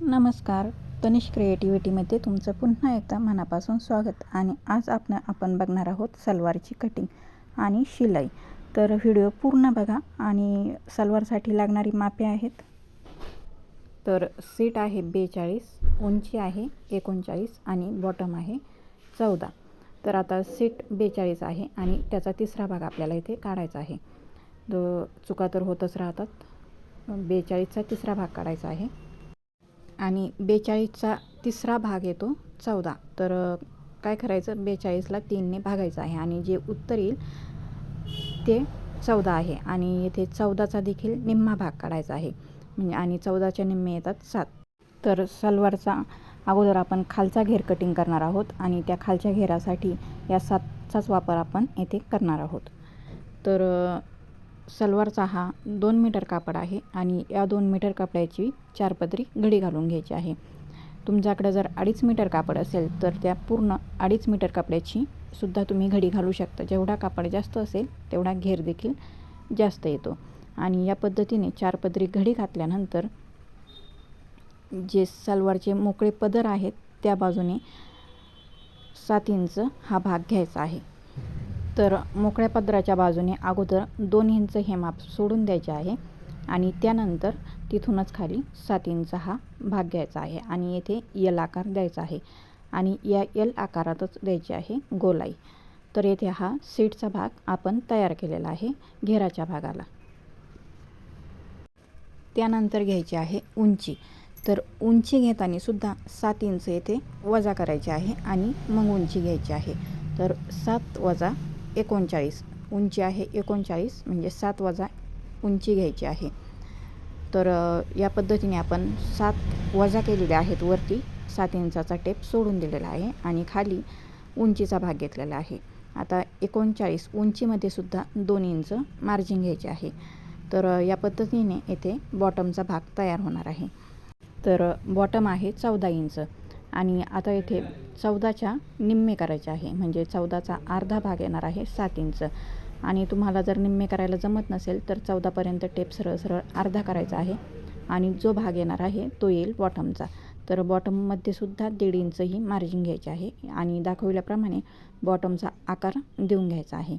नमस्कार. तनिष क्रिएटिव्हिटीमध्ये तुमचं पुन्हा एकदा मनापासून स्वागत. आणि आज आपण आपण बघणार आहोत सलवारची कटिंग आणि शिलाई. तर व्हिडिओ पूर्ण बघा आणि सलवारसाठी लागणारी मापे आहेत. तर सीट आहे बेचाळीस उंची आहे एकोणचाळीस आणि बॉटम आहे चौदा. तर आता सीट बेचाळीस आहे आणि त्याचा तिसरा भाग आपल्याला इथे काढायचा आहे. तो चुका तर होतच राहतात. बेचाळीसचा तिसरा भाग काढायचा आहे. आणि बेचाळीसचा तिसरा भाग येतो चौदा. तर काय करायचं? बेचाळीसला तीनने भागायचं आहे आणि जे उत्तर येईल ते चौदा आहे आणि येथे चौदाचा देखील निम्मा भाग काढायचा आहे. म्हणजे आणि चौदाच्या निम्मे येतात सात. तर सलवारचा अगोदर आपण खालचा घेर कटिंग करणार आहोत आणि त्या खालच्या घेरासाठी या सातचाच वापर आपण येथे करणार आहोत. तर सलवारचा हा दोन मीटर कापड आहे आणि या दोन मीटर कपड्याची चार पदरी घडी घालून घ्यायची आहे. तुमच्याकडे जर अडीच मीटर कापड असेल तर त्या पूर्ण अडीच मीटर कपड्याची सुद्धा तुम्ही घडी घालू शकता. जेवढा कापड जास्त असेल तेवढा घेर देखील जास्त येतो. आणि या पद्धतीने चार पदरी घडी घातल्यानंतर जे सलवारचे मोकळे पदर आहेत त्या बाजूने सात इंच हा भाग घ्यायचा आहे. तर मोकळ्या पदराच्या बाजूने अगोदर दोन इंच हे माप सोडून द्यायचे आहे आणि त्यानंतर तिथूनच खाली सात इंच हा भाग घ्यायचा आहे आणि येथे यल आकार द्यायचा आहे आणि या यल आकारातच द्यायची आहे गोलाई. तर येथे हा सीटचा भाग आपण तयार केलेला आहे घेराच्या भागाला. त्यानंतर घ्यायची आहे उंची. तर उंची घेताना सुद्धा सात इंच येथे वजा करायची आहे आणि मग उंची घ्यायची आहे. तर सात वजा एकोणचाळीस. उंची आहे एकोणचाळीस म्हणजे सात वजा उंची घ्यायची आहे. तर या पद्धतीने आपण सात वजा केलेल्या आहेत वरती सात इंचाचा टेप सोडून दिलेला आहे आणि खाली उंचीचा भाग घेतलेला आहे. आता एकोणचाळीस उंचीमध्ये सुद्धा दोन इंच मार्जिन घ्यायचे आहे. तर या पद्धतीने येथे बॉटमचा भाग तयार होणार आहे. तर बॉटम आहे चौदा इंच. आणि आता येथे चौदाच्या निम्मे करायचे आहे. म्हणजे चौदाचा अर्धा भाग येणार आहे सात इंच. आणि तुम्हाला जर निम्मे करायला जमत नसेल तर चौदापर्यंत टेप सरळ सरळ अर्धा करायचा आहे. आणि जो भाग येणार आहे तो येईल बॉटमचा. तर बॉटममध्ये सुद्धा दीड इंच ही मार्जिन घ्यायची आहे. आणि दाखवल्याप्रमाणे बॉटमचा आकार देऊन घ्यायचा आहे.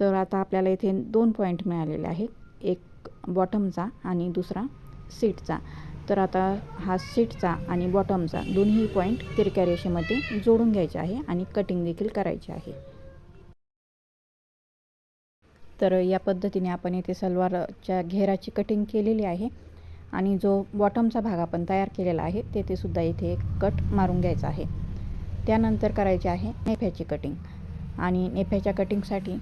तर आता आपल्याला इथे दोन पॉईंट मिळालेले आहेत. एक बॉटमचा आणि दुसरा सीटचा. तर आता हा सीटचा आणि बॉटमचा दोन्ही पॉईंट तिरक्या रेषेमध्ये जोडून घ्यायचे आहे आणि कटिंग देखील करायची आहे. तर या पद्धतीने आपण इथे सलवारच्या घेराची कटिंग केलेली आहे आणि जो बॉटमचा भाग आपण तयार केलेला आहे तेथे सुद्धा इथे एक कट मारून घ्यायचा आहे. त्यानंतर करायची आहे नेफ्याची कटिंग आणि नेफ्याच्या कटिंगसाठी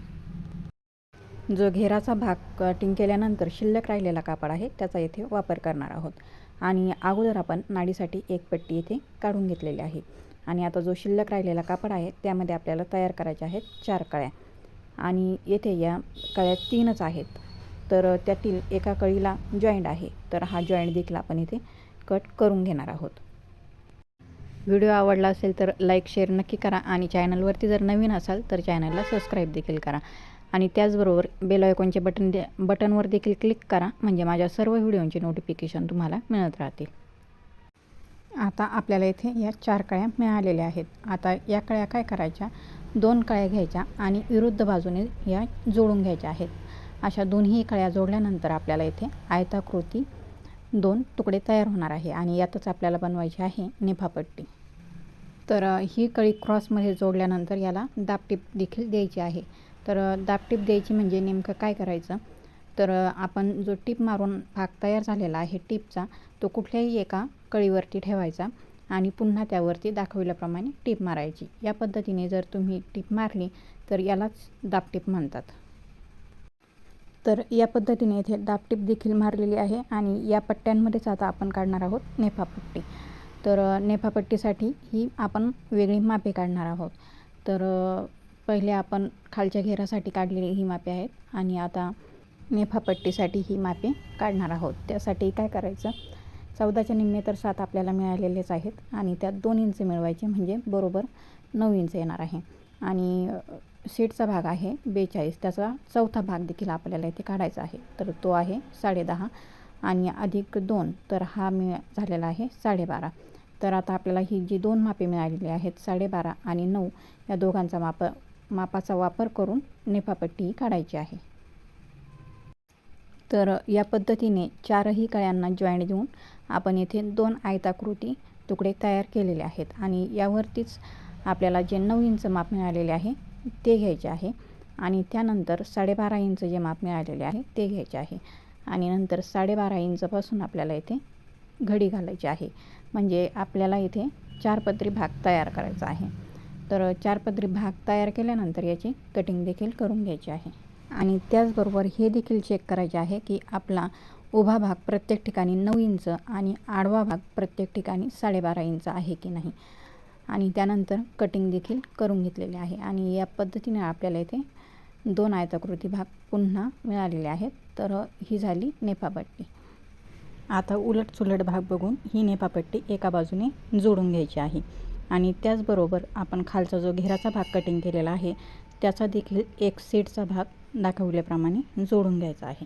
जो घेराचा भाग कटिंग केल्यानंतर शिल्लक राहिलेला कापड आहे त्याचा इथे वापर करणार आहोत. आणि अगोदर आपण नाडीसाठी एक पट्टी इथे काढून घेतलेली आहे. आणि आता जो शिल्लक राहिलेला कापड आहे त्यामध्ये आपल्याला तयार करायचे आहेत चार कळ्या. आणि येथे या कळ्या तीनच आहेत. तर त्यातील एका कळीला जॉईंट आहे. तर हा जॉईंट देखील आपण इथे कट करून घेणार आहोत. व्हिडिओ आवडला असेल तर लाईक शेअर नक्की करा. आणि चॅनलवरती जर नवीन असाल तर चॅनलला सबस्क्राईब देखील करा. आणि त्याचबरोबर बेल आयकॉनचे बटन दे बटनवर देखील क्लिक करा म्हणजे माझ्या सर्व व्हिडिओंचे नोटिफिकेशन तुम्हाला मिळत राहतील. आता आपल्याला इथे या चार कळ्या मिळालेल्या आहेत. आता या कळ्या काय करायच्या? दोन कळ्या घ्यायच्या आणि विरुद्ध बाजूने या जोडून घ्यायच्या आहेत. अशा दोन्ही कळ्या जोडल्यानंतर आपल्याला इथे आयताकृती दोन तुकडे तयार होणार आहे आणि यातच आपल्याला बनवायची आहे निफापट्टी तर ही कळी क्रॉसमध्ये जोडल्यानंतर याला दापटीप देखील द्यायची आहे. तर दाबटीप द्यायची म्हणजे नेमकं काय करायचं? तर आपण जो टीप मारून भाग तयार झालेला आहे टीपचा तो कुठल्याही एका कळीवरती ठेवायचा आणि पुन्हा त्यावरती दाखविल्याप्रमाणे टीप मारायची. या पद्धतीने जर तुम्ही टीप मारली तर यालाच दाबटीप म्हणतात. तर या पद्धतीने इथे दाबटीप देखील मारलेली आहे आणि या पट्ट्यांमध्येच आता आपण काढणार आहोत नेफापट्टी तर नेफापट्टीसाठी ही आपण वेगळी मापे काढणार आहोत. तर पहिले आपण खालच्या घेरासाठी काढलेली ही मापे आहेत आणि आता नेफापट्टीसाठी ही मापे काढणार आहोत. त्यासाठी काय करायचं? चौदाच्या निम्मे तर सात आपल्याला मिळालेलेच आहेत आणि त्यात दोन इंच मिळवायचे म्हणजे बरोबर नऊ इंच येणार आहे. आणि सीटचा भाग आहे बेचाळीस. त्याचा चौथा भाग देखील आपल्याला इथे काढायचा आहे. तर तो आहे साडेदहा आणि अधिक दोन तर हा मिळ झालेला आहे साडेबारा. तर आता आपल्याला ही जी दोन मापे मिळालेली आहेत साडेबारा आणि नऊ या दोघांचा माप मापाचा वापर करून नेफापट्टी काढायची आहे. तर या पद्धतीने चारही कळ्यांना जॉईंट देऊन आपण येथे दोन आयताकृती तुकडे तयार केलेले आहेत आणि यावरतीच आपल्याला जे नऊ इंच माप मिळालेले आहे ते घ्यायचे आहे आणि त्यानंतर साडेबारा इंच जे माप मिळालेले आहे ते घ्यायचे आहे आणि नंतर साडेबारा इंचपासून आपल्याला इथे घडी घालायची आहे. म्हणजे आपल्याला इथे चार पदरी भाग तयार करायचा आहे. तर चार पदरी भाग तयार केल्यानंतर याची कटिंग देखील करून घ्यायची आहे. आणि त्याचबरोबर हे देखील चेक करायचे आहे की आपला उभा भाग प्रत्येक ठिकाणी नऊ इंच आणि आडवा भाग प्रत्येक ठिकाणी साडेबारा इंच आहे की नाही. आणि त्यानंतर कटिंग देखील करून घेतलेले आहे. आणि या पद्धतीने आपल्याला इथे दोन आयताकृती भाग पुन्हा मिळालेले आहेत. तर ही झाली नेपापट्टी आता उलट चुलट भाग बघून ही नेपापट्टी एका बाजूने जोडून घ्यायची आहे. आणि त्याचबरोबर आपण खालचा जो घेराचा भाग कटिंग केलेला आहे त्याचा देखील एक सीटचा भाग दाखवल्याप्रमाणे जोडून घ्यायचा आहे.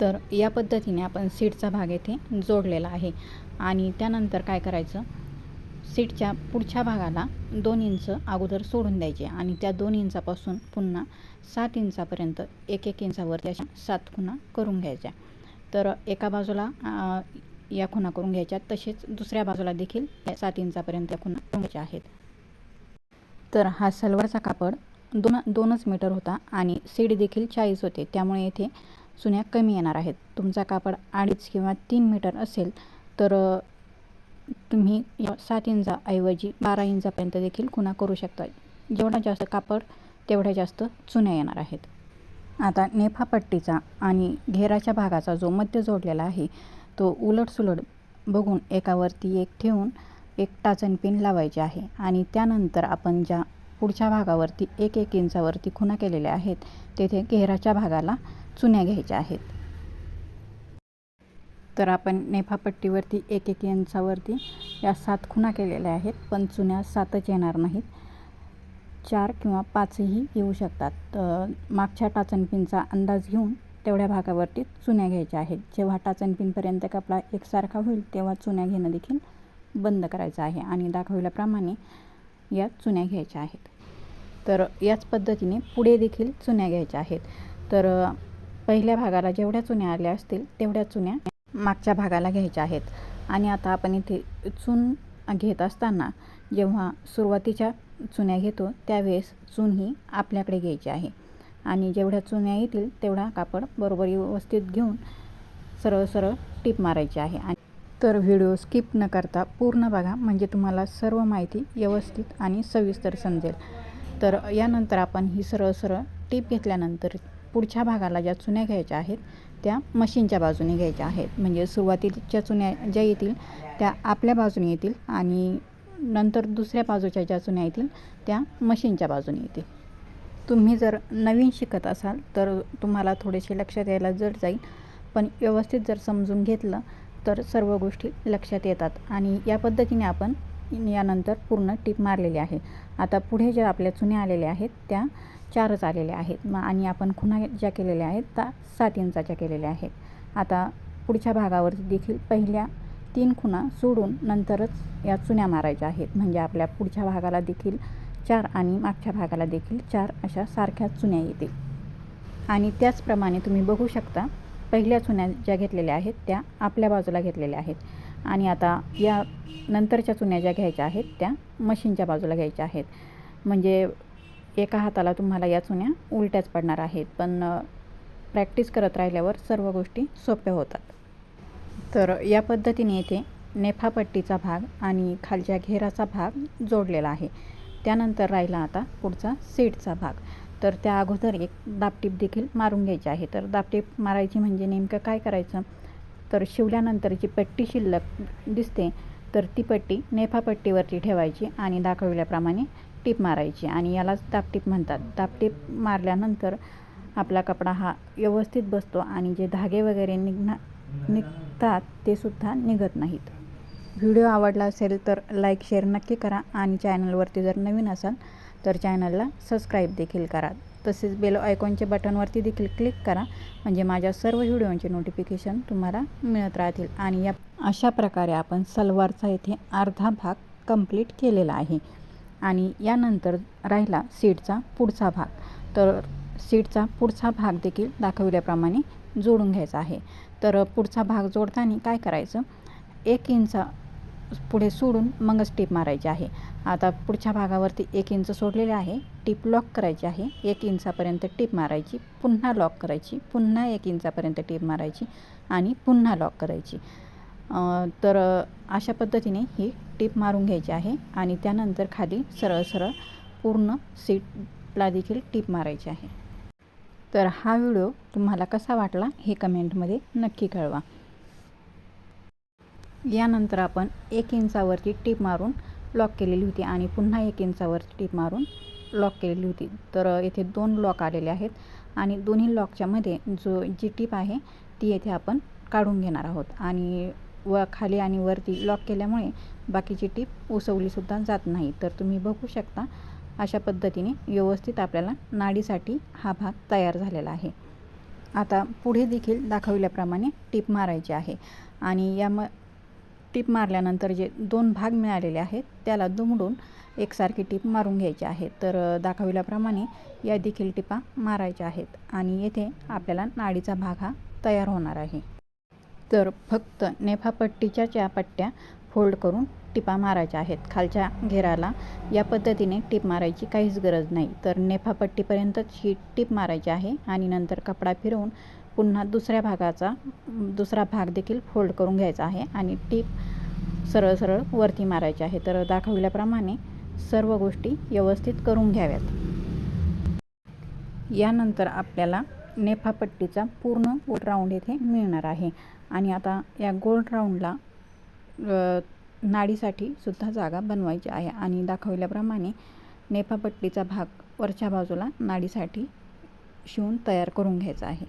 तर या पद्धतीने आपण सीटचा भाग येथे जोडलेला आहे आणि त्यानंतर काय करायचं? सीटच्या पुढच्या भागाला दोन इंच अगोदर सोडून द्यायचे आणि त्या दोन इंचापासून पुन्हा सात इंचापर्यंत एक एक इंचावर त्याच्या सात खुणा करून घ्यायच्या. तर एका बाजूला या खुणा करून घ्यायच्या तसेच दुसऱ्या बाजूला देखील सात इंचापर्यंत या खुणा घ्यायच्या आहेत. तर हा सलवारचा कापड दोन दोनच मीटर होता आणि सीड देखील चाळीस होते. त्यामुळे येथे चुन्या कमी येणार आहेत. तुमचा कापड अडीच किंवा तीन मीटर असेल तर तुम्ही सात इंचाऐवजी बारा इंचापर्यंत देखील खुणा करू शकता. जेवढा जास्त कापड तेवढ्या जास्त चुन्या येणार आहेत. आता नेफा पट्टीचा आणि घेराच्या भागाचा जो मध्य जोडलेला आहे तो उलटसुलट बघून एकावरती एक ठेवून एक टाचन पिन लावायचे आहे आणि त्यानंतर आपण ज्या पुढच्या भागावरती एक एक इंचावरती खुणा केलेल्या आहेत तेथे घेराच्या भागाला चुन्या घ्यायच्या आहेत. तर आपण नेफापट्टीवरती एक एक इंचावरती या सात खुणा केलेल्या आहेत पण चुन्या सातच येणार नाहीत. चार किंवा पाचही येऊ शकतात. मागच्या टाचनपिनचा अंदाज घेऊन तेवढ्या भागावरती चुन्या घ्यायच्या आहेत. जेव्हा टाचनपिनपर्यंत कपडा एकसारखा होईल तेव्हा चुन्या घेणं देखील बंद करायचं आहे आणि दाखवल्याप्रमाणे या चुन्या घ्यायच्या आहेत. तर याच पद्धतीने पुढे देखील चुन्या घ्यायच्या आहेत. तर पहिल्या भागाला जेवढ्या चुन्या आल्या असतील तेवढ्या चुन्या मागच्या भागाला घ्यायच्या आहेत. आणि आता आपण इथे चून घेत असताना जेव्हा सुरुवातीच्या चुन्या घेतो त्यावेळेस चून ही आपल्याकडे घ्यायची आहे. आणि जेवढ्या चुन्या येतील तेवढा कापड बरोबर व्यवस्थित घेऊन सरळ सरळ टीप मारायची आहे. आणि तर व्हिडिओ स्किप न करता पूर्ण बघा म्हणजे तुम्हाला सर्व माहिती व्यवस्थित आणि सविस्तर समजेल. तर यानंतर आपण ही सरळ सरळ टीप घेतल्यानंतर पुढच्या भागाला ज्या चुन्या घ्यायच्या आहेत त्या मशीनच्या बाजूने घ्यायच्या आहेत. म्हणजे सुरुवातीच्या चुन्या ज्या येतील त्या आपल्या बाजूने येतील आणि नंतर दुसऱ्या बाजूच्या ज्या चुन्या येतील त्या मशीनच्या बाजूने येतील. तुम्ही जर नवीन शिकत असाल तर तुम्हाला थोडेसे लक्षात यायला जड जाईल. पण व्यवस्थित जर समजून घेतलं तर सर्व गोष्टी लक्षात येतात. आणि या पद्धतीने आपण यानंतर पूर्ण टीप मारलेली आहे. आता पुढे ज्या आपल्या चुन्या आलेल्या आहेत त्या चारच आलेल्या आहेत. मग आणि आपण खुणा ज्या केलेल्या आहेत त्या सात इंचाच्या केलेल्या आहेत. आता पुढच्या भागावरती देखील पहिल्या तीन खुणा सोडून नंतरच या चुन्या मारायच्या आहेत. म्हणजे आपल्या पुढच्या भागाला देखील चार आणि मागच्या भागाला देखील चार अशा सारख्या चुन्या येतील. आणि त्याचप्रमाणे तुम्ही बघू शकता पहिल्या चुन्या ज्या घेतलेल्या आहेत त्या आपल्या बाजूला घेतलेल्या आहेत. आणि आता या नंतरच्या चुन्या ज्या घ्यायच्या आहेत त्या मशीनच्या बाजूला घ्यायच्या आहेत. म्हणजे एका हाताला तुम्हाला या चुन्या उलट्याच पडणार आहेत पण प्रॅक्टिस करत राहिल्यावर सर्व गोष्टी सोप्या होतात. तर या पद्धतीने येथे नेफापट्टीचा भाग आणि खालच्या घेराचा भाग जोडलेला आहे. त्यानंतर राहिला आता पुढचा सीटचा भाग. तर त्या अगोदर एक दापटीप देखील मारून घ्यायची आहे. तर दापटीप मारायची म्हणजे नेमकं काय करायचं? तर शिवल्यानंतर जी पट्टी शिल्लक दिसते. तर ती पट्टी नेफापट्टीवरती ठेवायची आणि दाखवल्याप्रमाणे टीप मारायची. आणि यालाच दापटीप म्हणतात. दापटीप मारल्यानंतर आपला कपडा हा व्यवस्थित बसतो आणि जे धागे वगैरे निघणार निघतात ते सुद्धा निघत नाहीत. व्हिडिओ आवडला असेल तर लाईक शेअर नक्की करा आणि चॅनलवरती जर नवीन असाल तर चॅनलला सबस्क्राईब देखील करा. तसेच बेल आयकॉनचे बटनवरती देखील क्लिक करा म्हणजे माझ्या सर्व व्हिडिओंचे नोटिफिकेशन तुम्हाला मिळत राहतील. आणि या अशा प्रकारे आपण सलवारचा येथे अर्धा भाग कंप्लीट केलेला आहे. आणि यानंतर राहिला सीटचा पुढचा भाग. तर सीटचा पुढचा भाग देखील दाखवल्याप्रमाणे जोडून घ्यायचा आहे. तर पुढचा भाग जोडताना काय करायचं? एक इंच पुढे सोडून मगच टीप मारायची आहे. आता पुढच्या भागावरती एक इंच सोडलेले आहे. टीप लॉक करायची आहे. एक इंचापर्यंत टीप मारायची. पुन्हा लॉक करायची. पुन्हा एक इंचापर्यंत टीप मारायची आणि पुन्हा लॉक करायची. तर अशा पद्धतीने ही टीप मारून घ्यायची आहे आणि त्यानंतर खाली सरळ सरळ पूर्ण सीटला देखील टीप मारायची आहे. तर हा व्हिडिओ तुम्हाला कसा वाटला हे कमेंटमध्ये नक्की कळवा. यानंतर आपण एक इंचावरती टीप मारून लॉक केलेली होती आणि पुन्हा एक इंचावरती टीप मारून लॉक केलेली होती. तर येथे दोन लॉक आलेले आहेत आणि दोन्ही लॉकच्यामध्ये जो जी टीप आहे ती येथे आपण काढून घेणार आहोत. आणि व खाली आणि वरती लॉक केल्यामुळे बाकीची टीप उसवलीसुद्धा जात नाही. तर तुम्ही बघू शकता अशा पद्धतीने व्यवस्थित आपल्याला नाडीसाठी हा भाग तयार झालेला आहे. आता पुढे देखील दाखविल्याप्रमाणे टीप मारायची आहे. आणि या म टीप मारल्यानंतर जे दोन भाग मिळालेले आहेत त्याला दुमडून एकसारखी टीप मारून घ्यायची आहे. तर दाखविल्याप्रमाणे या देखील टिपा मारायच्या आहेत आणि येथे आपल्याला नाडीचा भाग हा तयार होणार आहे. तर फक्त नेफापट्टीच्या च्या पट्ट्या फोल्ड करून टिपा मारायच्या आहेत. खालच्या घेराला या पद्धतीने टीप मारायची काहीच गरज नाही. तर नेफापट्टीपर्यंतच ही टीप मारायची आहे आणि नंतर कपडा फिरवून पुन्हा दुसऱ्या भागाचा दुसरा भाग देखील फोल्ड करून घ्यायचा आहे आणि टीप सरळ सरळ वरती मारायची आहे. तर दाखविल्याप्रमाणे सर्व गोष्टी व्यवस्थित करून घ्याव्यात. यानंतर आपल्याला नेफापट्टीचा पूर्ण गोल राऊंड येथे मिळणार आहे. आणि आता या गोल राऊंडला नाडीसाठी सुद्धा जागा बनवायची आहे. आणि दाखवल्याप्रमाणे नेफापट्टीचा भाग वरच्या बाजूला नाडीसाठी शिवून तयार करून घ्यायचा आहे.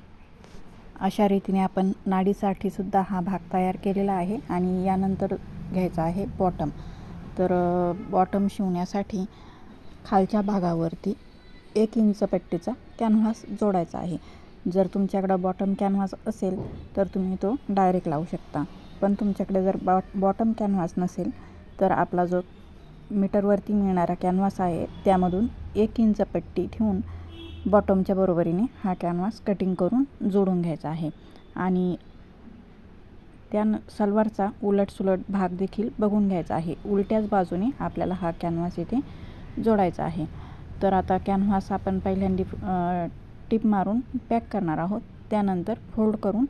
अशा रीतीने आपण नाडीसाठी सुद्धा हा भाग तयार केलेला आहे आणि यानंतर घ्यायचा आहे बॉटम. तर बॉटम शिवण्यासाठी खालच्या भागावरती एक इंच पट्टीचा कॅनव्हास जोडायचा आहे. जर तुमच्याकडं बॉटम कॅनव्हास असेल तर तुम्ही तो डायरेक्ट लावू शकता. पण तुमच्याकडे जर बॉ बॉटम कॅनव्हास नसेल तर आपला जो मीटरवरती मिळणारा कॅनव्हास आहे त्यामधून एक इंच पट्टी ठेवून बॉटमच्या बरोबरीने हा कॅनव्हास कटिंग करून जोडून घ्यायचा आहे. आणि त्या सलवारचा उलटसुलट भाग देखील बघून घ्यायचा आहे. उलट्याच बाजूने आपल्याला हा कॅनव्हास इथे जोडायचा आहे. तर आता कॅनव्हास आपण पहिल्यांदा टिप मारून पॅक करणार आहोत. त्यानंतर फोल्ड करून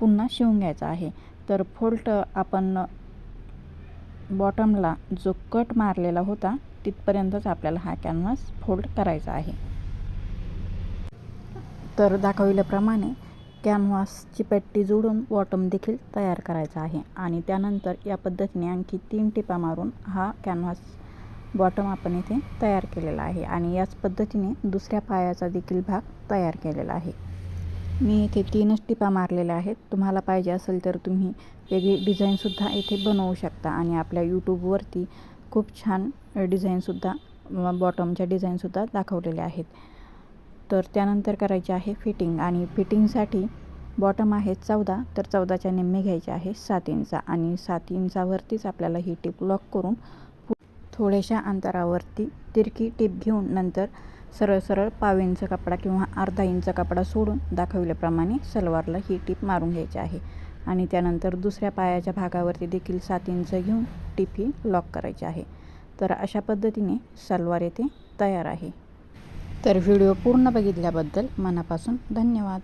पुन्हा शिवून घ्यायचा आहे. तर फोल्ड आपण बॉटमला जो कट मारलेला होता तिथपर्यंतच आपल्याला हा कॅनव्हास फोल्ड करायचा आहे. तर दाखविल्याप्रमाणे कॅनव्हासची पट्टी जोडून बॉटम देखील तयार करायचा आहे. आणि त्यानंतर या पद्धतीने आणखी तीन टिपा मारून हा कॅनव्हास बॉटम आपण इथे तयार केलेला आहे. आणि याच पद्धतीने दुसऱ्या पायाचा देखील भाग तयार केलेला आहे. मी इथे तीनच टिपा मारलेल्या आहेत. तुम्हाला पाहिजे असेल तर तुम्ही वेगळी डिझाईनसुद्धा इथे बनवू शकता. आणि आपल्या यूट्यूबवरती खूप छान डिझाईनसुद्धा बॉटमच्या डिझाईनसुद्धा दाखवलेल्या आहेत. तर त्यानंतर करायची आहे फिटिंग आणि फिटिंगसाठी बॉटम आहे चौदा तर चौदाच्या निम्मे घ्यायचे आहे सात इंचा आणि सात इंचावरतीच आपल्याला ही टीप लॉक करून थोड्याशा अंतरावरती तिरकी टीप घेऊन नंतर सरळ सरळ पाव इंच कपडा किंवा अर्धा इंच कपडा सोडून दाखवल्याप्रमाणे सलवारला ही टीप मारून घ्यायची आहे. आणि त्यानंतर दुसऱ्या पायाच्या भागावरती देखील सात इंच घेऊन टिप ही लॉक करायची आहे. तर अशा पद्धतीने सलवार येथे तयार आहे. तर व्हिडिओ पूर्ण बघितल्याबद्दल मनापासून धन्यवाद.